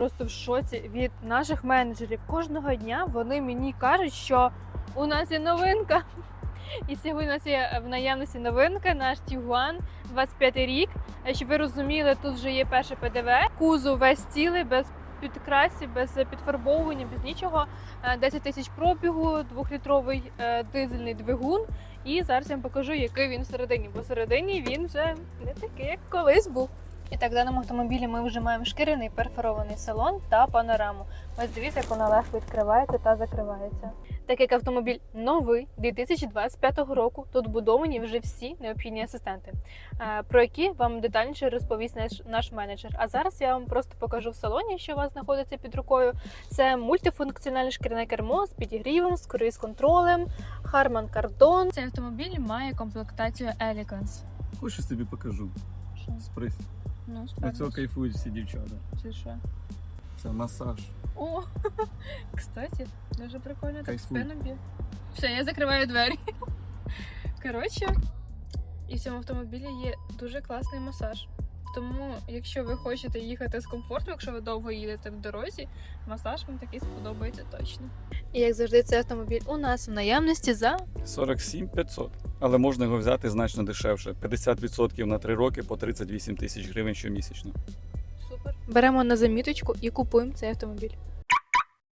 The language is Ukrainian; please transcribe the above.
Просто в шоці від наших менеджерів. Кожного дня вони мені кажуть, що у нас є новинка. І сьогодні у нас є в наявності новинка, наш Тігуан, 25 рік. Е, Щоб ви розуміли, тут вже є перше ПДВ. Кузов весь цілий, без підкрасів, без підфарбовування, без нічого. Е, 10 тисяч пробігу, двохлітровий е, дизельний двигун. І зараз я вам покажу, який він всередині, бо всередині він вже не такий, як колись був. І так, в даному автомобілі ми вже маємо шкіряний перфорований салон та панораму. Ось дивіться, як вона легко відкривається та закривається. Так як автомобіль новий 2025 року, тут будовані вже всі необхідні асистенти, е, про які вам детальніше розповість наш, наш менеджер. А зараз я вам просто покажу в салоні, що у вас знаходиться під рукою. Це мультифункціональне шкіряне кермо з підігрівом, з круїз-контролем, Harman Kardon. Цей автомобіль має комплектацію Elegance. Хочеш тобі покажу. Що? Спрись. Ну, На цього кайфують всі дівчата. Це що? Це масаж. О, кстати, дуже прикольно так спину б'є. Все, я закриваю двері. Коротше, і в цьому автомобілі є дуже класний масаж. Тому, якщо ви хочете їхати з комфортом, якщо ви довго їдете в дорозі, масаж вам такий сподобається точно. І як завжди, цей автомобіль у нас в наявності за 47 500. Але можна його взяти значно дешевше. 50% на 3 роки по 38 тисяч гривень щомісячно. супер. Беремо на заміточку і купуємо цей автомобіль.